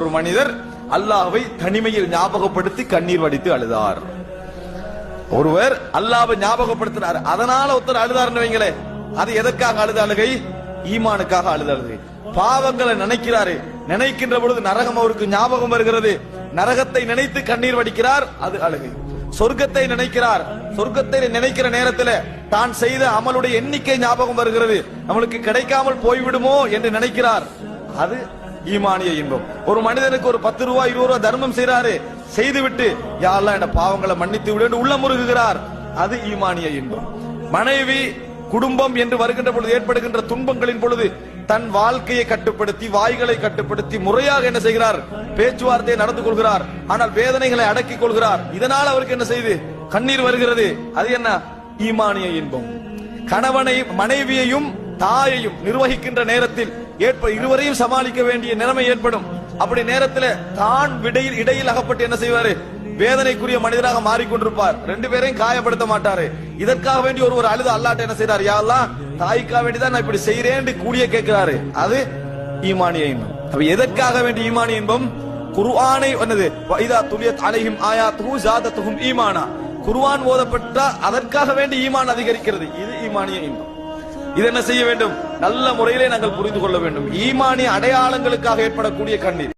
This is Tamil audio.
ஒரு மனிதர் அல்லாஹை தனிமையில் ஞாபகப்படுத்தி கண்ணீர் வடித்து அழுதார். ஒருவர் அல்லாவை ஞாபகப்படுத்தினார். அதனால ஒருத்தர் அழுதாருன்னு வைங்களே அது எதற்காக அழுத அழுகை ஈமானுக்காக அழுத அழுகை பாவங்களை நினைக்கிறாரு நினைக்கின்ற பொழுது நரகம் அவருக்கு ஞாபகம் வருகிறது. நரகத்தை நினைத்து கண்ணீர் வடிக்கிறார் அது அழுகை. சொர்க்கத்தை நினைக்கிறார். சொர்க்கத்தை நினைக்கிற நேரத்தில் தான் செய்த அமலுடைய எண்ணிக்கை ஞாபகம் வருகிறது. நம்மளுக்கு கிடைக்காமல் போய்விடுமோ என்று நினைக்கிறார். அது ஈமானிய இன்பம். ஒரு மனிதனுக்கு ஒரு பத்து ரூபாய் இருபது ரூபாய் தர்மம் செய்யறாரு செய்துவிட்டு யாரெல்லாம் என் பாவங்களை மன்னித்து விடு என்று உள்ள முருகுகிறார். அது ஈமானிய இன்பம். மனைவி குடும்பம் என்று வருகின்ற பொழுது ஏற்படுகின்ற துன்பங்களின் பொழுது தன் வாழ்க்கையை கட்டுப்படுத்தி வாய்களை கட்டுப்படுத்தி முறையாக என்ன செய்கிறார்? பேச்சுவார்த்தையை நடந்து கொள்கிறார். ஆனால் வேதனைகளை அடக்கிக் கொள்கிறார். இதனால் அவருக்கு என்ன செய்து? கண்ணீர் வருகிறது. அது என்ன? ஈமானிய இன்பம். கணவனை மனைவியையும் தாயையும் நிர்வகிக்கின்ற நேரத்தில் ஏற்ப இருவரையும் சமாளிக்க வேண்டிய நிலைமை ஏற்படும். அப்படி நேரத்தில் தான் விடையில் இடையில் அகப்பட்டு என்ன செய்வாரு? வேதனைக்குரிய மனிதராக மாறிக்கொண்டிருப்பார். ரெண்டு பேரையும் காயப்படுத்த மாட்டாரு. இதற்காக வேண்டி ஒரு ஒரு அல்லாட்ட என்ன செய்யறாரு யாரெல்லாம் தாய்க்காக வேண்டிதான் நான் இப்படி செய்யறேன் கூடிய கேட்கிறாரு. அது ஈமானிய இன்பம். அப்ப எதற்காக வேண்டிய ஈமானிய இன்பம்? குர்ஆனை வந்தது வைதா துலியத் அலைஹிம் ஆயாத்துஹு ஜாதத்துஹும் ஈமானா. குர்ஆன் ஓதப்பட்டா அதற்காக வேண்டி ஈமான் அதிகரிக்கிறது. இது ஈமானிய இன்பம். இது என்ன செய்ய வேண்டும்? நல்ல முறையிலே நாங்கள் புரிந்து கொள்ள வேண்டும். ஈமானிய அடையாளங்களுக்காக ஏற்படக்கூடிய கண்ணீர்.